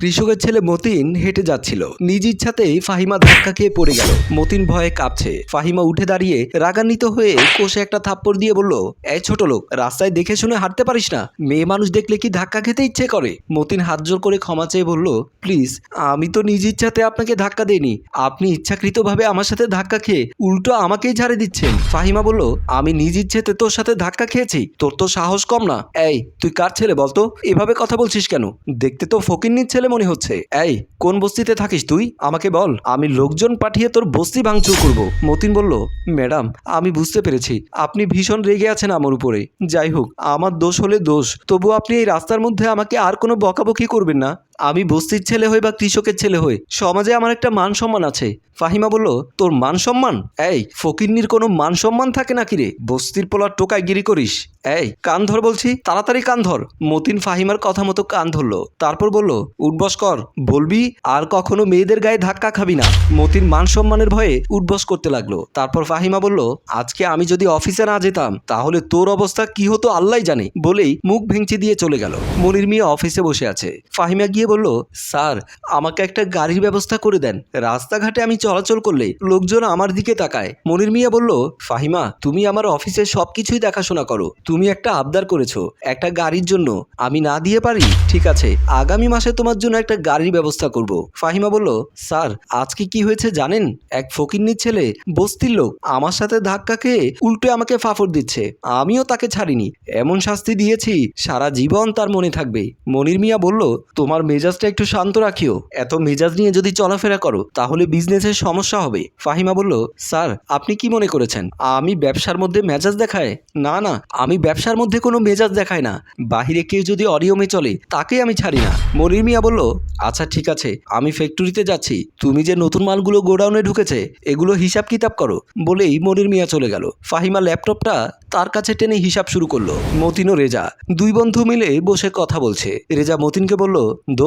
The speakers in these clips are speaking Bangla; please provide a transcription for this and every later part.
কৃষকের ছেলে মতিন হেঁটে যাচ্ছিল। নিজ ইচ্ছাতেই ফাহিমা ধাক্কা খেয়ে পড়ে গেল। মতিন ভয়ে কাঁপছে। ফাহিমা উঠে দাঁড়িয়ে রাগান্বিত হয়ে কোষে একটা থাপ্পড় দিয়ে বলল এই ছোট লোক, রাস্তায় দেখে শুনে হাঁটতে পারিস না। মেয়ে মানুষ দেখলে কি ধাক্কা খেতে ইচ্ছে করে? মতিন হাত জোর করে ক্ষমা চেয়ে বলল, প্লিজ, আমি তো নিজ ইচ্ছাতে আপনাকে ধাক্কা দেইনি। আপনি ইচ্ছাকৃতভাবে আমার সাথে ধাক্কা খেয়ে উল্টো আমাকেই ঝাড়ে দিচ্ছেন। ফাহিমা বলল, আমি নিজ ইচ্ছেতে তোর সাথে ধাক্কা খেয়েছি। তোর তো সাহস কম না। এই, তুই কার ছেলে বলতো? এভাবে কথা বলছিস কেন? দেখতে তো ফকিন্নির ছেলে মনে হচ্ছে, এই, কোন বস্তিতে থাকিস তুই? আমাকে বল, আমি লোকজন পাঠিয়ে তোর বস্তি ভাঙচুর করব। মতিন বলল, ম্যাডাম, আমি বুঝতে পেরেছি, আপনি ভীষণ রেগে আছেন আমার উপরে। যাই হোক, আমার দোষ হলে দোষ তবু আপনি এই রাস্তার মধ্যে আমাকে আর কোনো বকাবকি করবেন না। আমি বস্তির ছেলে হই বা কৃষকের ছেলে হই, সমাজে আমার একটা মান সম্মান আছে। ফাহিমা বলল, তোর মান সম্মান? এই, ফকিন্নির কোনো মান সম্মান থাকে নাকি রে? বস্তির পোলার টোকায় গিরি করিস। এই, কান ধর বলছি, তাড়াতাড়ি কান ধর। মতিন ফাহিমার কথা মতো কান ধরলো, তারপর বলল, উঠবস কর, বলবি, আর কখনো মেয়েদের গায়ে ধাক্কা খাবি না। মতিন মান সম্মানের ভয়ে উঠবস করতে লাগল। তারপর ফাহিমা বলল, আজকে আমি যদি অফিসে না যেতাম, তাহলে তোর অবস্থা কি হতো আল্লাহ জানে। বলেই মুখ ভেঙচি দিয়ে চলে গেল। মনির মিয়া অফিসে বসে আছে। ফাহিমা গিয়ে বলল, স্যার, আমাকে একটা গাড়ির ব্যবস্থা করে দেন। রাস্তাঘাটে আমি চলাচল করলে লোকজন আমার দিকে তাকায়। মনির মিয়া বলল, ফাহিমা, তুমি আমার অফিসের সব কিছুই দেখাশোনা করো। তুমি একটা আবদার করেছ, একটা গাড়ির জন্য। আমি না দিয়ে পারি, ঠিক আছে, আগামী মাসে তোমার জন্য একটা গাড়ির ব্যবস্থা করব। ফাহিমা বলল, স্যার, আজকে কি হয়েছে জানেন? এক ফকিন্নির ছেলে বস্তির লোক আমার সাথে ধাক্কা খেয়ে উল্টে আমাকে ফাফড় দিচ্ছে। আমিও তাকে ছাড়িনি। এমন শাস্তি দিয়েছি, সারা জীবন তার মনে থাকবে। মনির মিয়া বলল, তোমার মেজাজটা একটু শান্ত রাখিও। এত মেজাজ নিয়ে যদি চলাফেরা করো, তাহলে বিজনেসের সমস্যা হবে। ফাহিমা বলল, স্যার, আপনি কি মনে করেছেন? আমি ব্যবসার মধ্যে মেজাজ দেখায়? না না, আমি ব্যবসার মধ্যে কোনো মেজাজ দেখাই না। বাহিরে কেউ যদি অনিয়মে চলে, তাকে আমি ছাড়ি না। মনির মিয়া বলল আচ্ছা ঠিক আছে, আমি ফ্যাক্টরিতে যাচ্ছি। তুমি যে নতুন মালগুলো গোডাউনে ঢুকেছে, এগুলো হিসাব কিতাব করো। বলেই মনির মিয়া চলে গেল। ফাহিমা ল্যাপটপটা তার কাছে টেনে হিসাব শুরু করল মতিন ও রেজা। দুই বন্ধু মিলে বসে কথা বলছে। রেজা মতিনকে বলল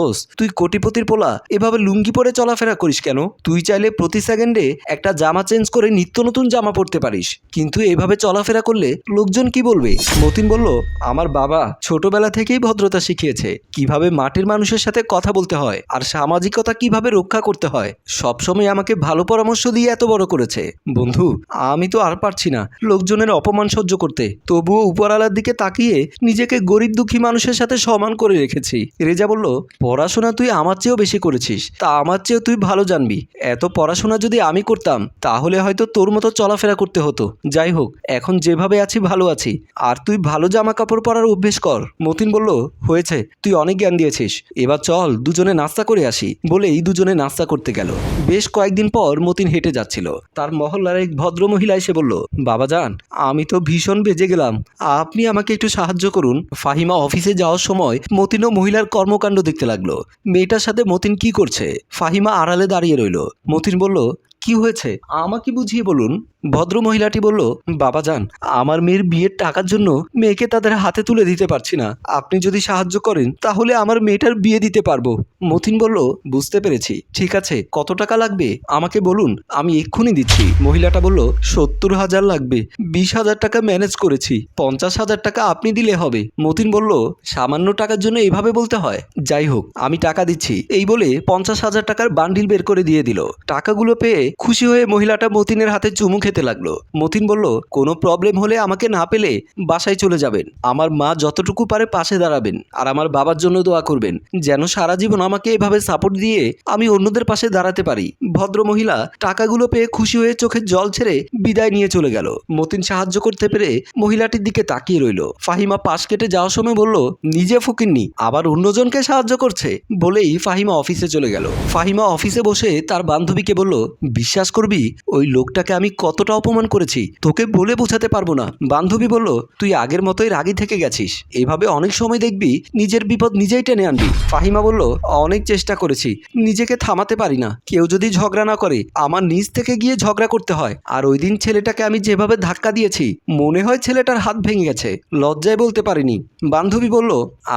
দোষ তুই কোটিপতির পোলা, এভাবে লুঙ্গি পরে চলাফেরা করিস কেন? তুই চাইলে প্রতি সেকেন্ডে একটা জামা চেঞ্জ করে নিত্য নতুন জামা পরতে পারিস। কিন্তু এভাবে চলাফেরা করলে লোকজন কি বলবে? মতিন বলল, আমার বাবা ছোটবেলা থেকেই ভদ্রতা শিখিয়েছে। কীভাবে মাটির মানুষের সাথে কথা বলতে হয় আর সামাজিকতা কীভাবে রক্ষা করতে হয়, সবসময় আমাকে ভালো পরামর্শ দিয়ে এত বড় করেছে। বন্ধু, আমি তো আর পারছি না লোকজনের অপমান সহ্য করতে। তবুও উপরালার দিকে তাকিয়ে নিজেকে গরিব দুঃখী মানুষের সাথে সমান করে রেখেছি। রেজা বলল পড়াশোনা তুই আমার চেয়েও বেশি করেছিস। তা আমার চেয়েও তুই ভালো জানবি। এত পড়াশোনা যদি আমি করতাম, তাহলে হয়তো তোর মতো চলাফেরা করতে হতো। যাই হোক, এখন যেভাবে আছি, ভালো আছি। আর তুই ভালো জামা কাপড় পরার অভ্যেস কর। মতিন বলল, হয়েছে, তুই অনেক জ্ঞান দিয়েছিস। এবার চল, দুজনে নাস্তা করে আসি। বলেই দুজনে নাস্তা করতে গেল। বেশ কয়েকদিন পর মতিন হেঁটে যাচ্ছিল। তার মহল্লার এক ভদ্র মহিলা এসে বলল, বাবা যান আমি তো ভীষণ বেজে গেলাম। আপনি আমাকে একটু সাহায্য করুন। ফাহিমা অফিসে যাওয়ার সময় মতিনও মহিলার কর্মকাণ্ড দেখতে লাগল। মেয়েটার সাথে মতিন কি করছে? ফাহিমা আড়ালে দাঁড়িয়ে রইল। মতিন বলল, কি হয়েছে? আমাকে বুঝিয়ে বলুন। ভদ্র মহিলাটি বলল, বাবা যান, আমার মেয়ের বিয়ের টাকার জন্য মেয়েকে তাদের হাতে তুলে দিতে পারছি না। আপনি যদি সাহায্য করেন, তাহলে আমার মেয়েটার বিয়ে দিতে পারব। মতিন বলল, বুঝতে পেরেছি। ঠিক আছে, কত টাকা লাগবে? আমাকে বলুন, আমি এক্ষুনি দিচ্ছি। মহিলাটা বলল, সত্তর হাজার লাগবে। বিশ হাজার টাকা ম্যানেজ করেছি, পঞ্চাশ হাজার টাকা আপনি দিলে হবে। মতিন বলল, সামান্য টাকার জন্য এভাবে বলতে হয়। যাই হোক, আমি টাকা দিচ্ছি। এই বলে পঞ্চাশ হাজার টাকার বান্ডিল বের করে দিয়ে দিল। টাকাগুলো পেয়ে খুশি হয়ে মহিলাটা মতিনের হাতে চুমু খেতে লাগল। মতিন বলল, কোনো প্রবলেম হলে আমাকে না পেলে বাসায় চলে যাবেন। আমার মা যতটুকু পারে পাশে দাঁড়াবেন আর আমার বাবার জন্য দোয়া করবেন। যেন সারা জীবন আমাকে এভাবে সাপোর্ট দিয়ে আমি অন্যদের পাশে দাঁড়াতে পারি। ভদ্র মহিলা টাকাগুলো পেয়ে খুশি হয়ে চোখের জল ছেড়ে বিদায় নিয়ে চলে গেল। মতিন সাহায্য করতে পেরে মহিলাটির দিকে তাকিয়ে রইল। ফাহিমা পাশ কেটে যাওয়ার সময় বলল, নিজে ফকিননি, আবার অন্যজনকে সাহায্য করছে। বলেই ফাহিমা অফিসে চলে গেল। ফাহিমা অফিসে বসে তার বান্ধবীকে বলল, বিশ্বাস করবি, ওই লোকটাকে আমি কতটা অপমান করেছি? তোকে বলে বোঝাতে পারব না। বান্ধবী বলল, তুই আগের মতোই রাগি থেকে গেছিস। এভাবে অনেক সময় দেখবি, নিজের বিপদ নিজেই টেনে আনবি। ফাহিমা বলল, অনেক চেষ্টা করেছি, নিজেকে থামাতে পারি না। কেউ যদি ঝগড়া না করে, আমার নিজ থেকে গিয়ে ঝগড়া করতে হয়। আর ওই দিন ছেলেটাকে আমি যেভাবে ধাক্কা দিয়েছি, মনে হয় ছেলেটার হাত ভেঙে গেছে। লজ্জায় বলতে পারিনি। বান্ধবী বলল,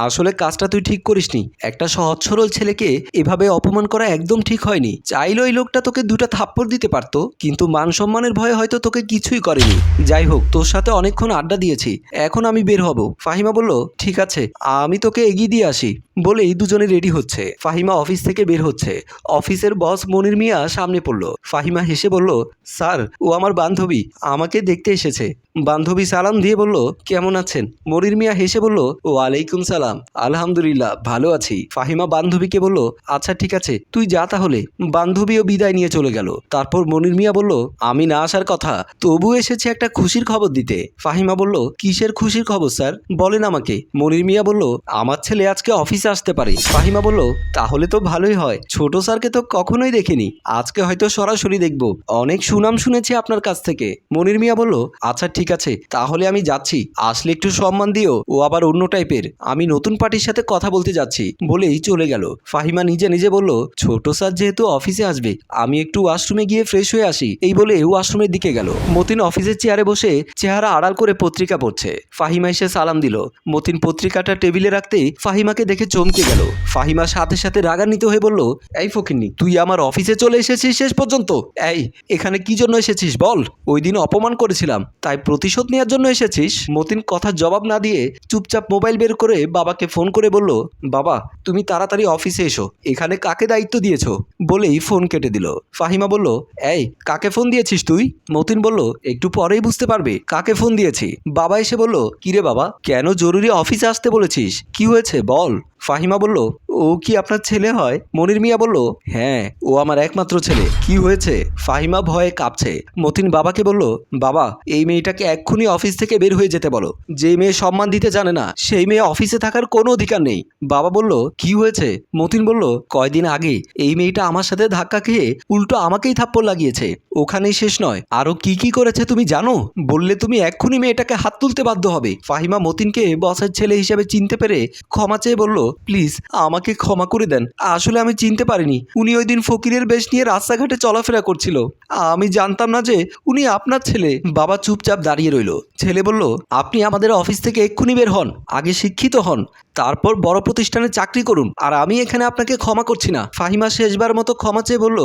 আসলে কাজটা তুই ঠিক করিসনি। একটা সহজ সরল ছেলেকে এভাবে অপমান করা একদম ঠিক হয়নি। চাইলে ওই লোকটা তোকে দুটা থাপ্পড় দিতে পারতো, কিন্তু মান সম্মানের ভয়ে হয়তো তোকে কিছুই করেনি। যাই হোক, তোর সাথে অনেকক্ষণ আড্ডা দিয়েছি। এখন আমি বের হব। ফাহিমা বলল, ঠিক আছে, আমি তোকে এগিয়ে দিয়ে আসি। বলেই দুজনে রেডি হচ্ছে। ফাহিমা অফিস থেকে বের হচ্ছে। অফিসের বস মনির মিয়া সামনে পড়ল। ফাহিমা হেসে বলল, স্যার, ও আমার বান্ধবী, আমাকে দেখতে এসেছে। বান্ধবী সালাম দিয়ে বলল, কেমন আছেন? মনির মিয়া হেসে বলল ওয়ালাইকুম সালাম। আলহামদুলিল্লাহ, ভালো আছি। ফাহিমা বান্ধবীকে বলল আচ্ছা ঠিক আছে, তুই যা তাহলে। বান্ধবীও বিদায় নিয়ে চলে গেল। তারপর মনির মিয়া বলল, আমি না আসার কথা তবু এসেছে একটা খুশির খবর দিতে। ফাহিমা বলল, কিসের খুশির খবর, স্যার? বলেন আমাকে। মনির মিয়া বলল, আমার ছেলে আজকে অফিসে আসতে পারে। ফাহিমা বলল, তাহলে তো ভালোই হয়। ছোট স্যারকে তো কখনোই দেখিনি। আজকে হয়তো সরাসরি দেখব। অনেক সুনাম শুনেছি আপনার কাছ থেকে। মনির মিয়া বলল আচ্ছা ঠিক আছে। তাহলে আমি যাচ্ছি। আসলে একটু সম্মান দিও। ও আবার অন্য টাইপের। আমি নতুন পার্টির সাথে কথা বলতে যাচ্ছি। বলেই চলে গেল। ফাহিমা নিজে নিজে বলল, ছোট স্যার যেহেতু অফিসে আসবে, আমি একটু ওয়াশরুমে গিয়ে ফ্রেশ হয়ে আসি। এই বলে ওয়াশরুমের দিকে গেল। মতিন অফিসের চেয়ারে বসে চেহারা আড়াল করে পত্রিকা পড়ছে। ফাহিমা এসে সালাম দিল। মতিন পত্রিকাটা টেবিলে রাখতেই ফাহিমাকে দেখে চমকে গেল। ফাহিমা সাথে সাথে রাগান্বিত হয়ে বলল, এই ফকিন্নি, তুই আমার অফিসে চলে এসেছিস শেষ পর্যন্ত? এই, এখানে কি জন্য এসেছিস বল? ওই দিন অপমান করেছিলাম, তাই প্রতিশোধ নেওয়ার জন্য এসেছিস? মতিন কথার জবাব না দিয়ে চুপচাপ মোবাইল বের করে বাবাকে ফোন করে বলল, বাবা, তুমি তাড়াতাড়ি অফিসে এসো, এখানে কাকে দায়িত্ব দিয়েছ? বলেই ফোন কেটে দিল। ফাহিমা বলল, এই, কাকে ফোন দিয়েছিস তুই? মতিন বলল, একটু পরেই বুঝতে পারবে, কাকে ফোন দিয়েছি? বাবা এসে বলল, কিরে বাবা, কেন জরুরি অফিসে আসতে বলেছিস? কি হয়েছে বল? ফাহিমা বলল, ও কি আপনার ছেলে হয়? মনির মিয়া বলল হ্যাঁ ও আমার একমাত্র ছেলে। কি হয়েছে? ফাহিমা ভয়ে কাঁপছে। মতিন বাবাকে বলল, বাবা, এই মেয়েটাকে এক্ষুনি অফিস থেকে বের হয়ে যেতে বলো। যে মেয়ে সম্মান দিতে জানে না, সেই মেয়ে অফিসে থাকার কোনো অধিকার নেই। বাবা বলল, কি হয়েছে? মতিন বলল, কয়দিন আগে এই মেয়েটা আমার সাথে ধাক্কা খেয়ে উল্টো আমাকেই থাপ্পড় লাগিয়েছে। ওখানেই শেষ নয়। আরও কি কি করেছে তুমি জানো? বললে তুমি এক্ষুনি মেয়েটাকে হাত তুলতে বাধ্য হবে। ফাহিমা মতিনকে বসের ছেলে হিসেবে চিনতে পেরে ক্ষমা চেয়ে বলল প্লিজ, আমাকে ক্ষমা করে দেন। আসলে আমি চিনতে পারিনি। উনি ওই দিন ফকিরের বেশ নিয়ে রাস্তাঘাটে চলাফেরা করছিল। আমি জানতাম না যে উনি আপনার ছেলে। বাবা চুপচাপ দাঁড়িয়ে রইল। ছেলে বলল, আপনি আমাদের অফিস থেকে এক্ষুনি বের হন। আগে শিক্ষিত হন। তারপর বড় প্রতিষ্ঠানে চাকরি করুন। আর আমি এখানে আপনাকে ক্ষমা করছি না। ফাহিমা শেষবার মতো ক্ষমা চেয়ে বলল,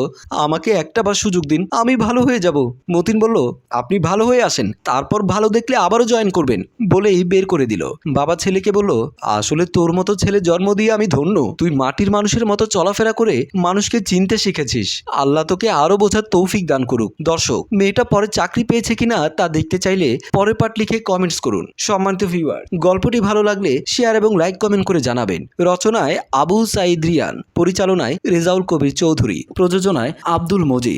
আমাকে একটা বার সুযোগ দিন, আমি ভালো হয়ে যাব। মতিন বলল, আপনি ভালো হয়ে আসেন, তারপর ভালো দেখলে আবারও জয়েন করবেন। বলেই বের করে দিল। বাবা ছেলেকে বলল, আসলে তোর মতো ছেলে জন্ম দিয়ে আমি ধন্য। তুই মাটির মানুষের মতো চলাফেরা করে মানুষকে চিনতে শিখেছিস। আল্লাহ তোকে আরও বোঝার তৌফিক দান করুক। দর্শক, মেয়েটা পরে চাকরি পেয়েছে কিনা তা দেখতে চাইলে পরের পার্ট লিখে কমেন্টস করুন। সম্মানিত ভিউয়ার গল্পটি ভালো লাগলে শেয়ার এবং লাইক কমেন্ট করে জানাবেন। রচনায় আবু সাইদ রিয়ান পরিচালনায় রেজাউল কবির চৌধুরী প্রযোজনায় আব্দুল মজিদ।